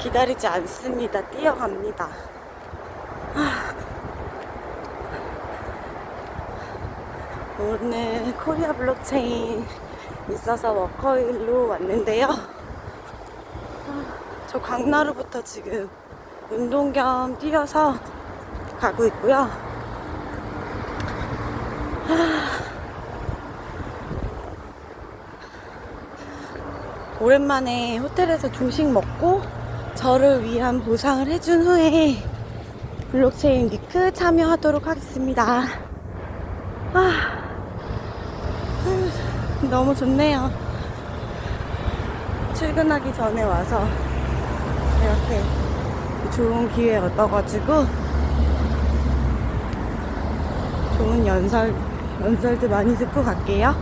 기다리지 않습니다. 뛰어갑니다. 아. 오늘 코리아 블록체인 있어서 워커힐로 왔는데요. 아, 저 강나루부터 지금 운동 겸 뛰어서 가고 있고요. 오랜만에 호텔에서 조식 먹고 저를 위한 보상을 해준 후에 블록체인 위크 참여하도록 하겠습니다. 아, 후, 너무 좋네요. 출근하기 전에 와서 이렇게 좋은 기회 얻어가지고 좋은 연설, 연설도 많이 듣고 갈게요.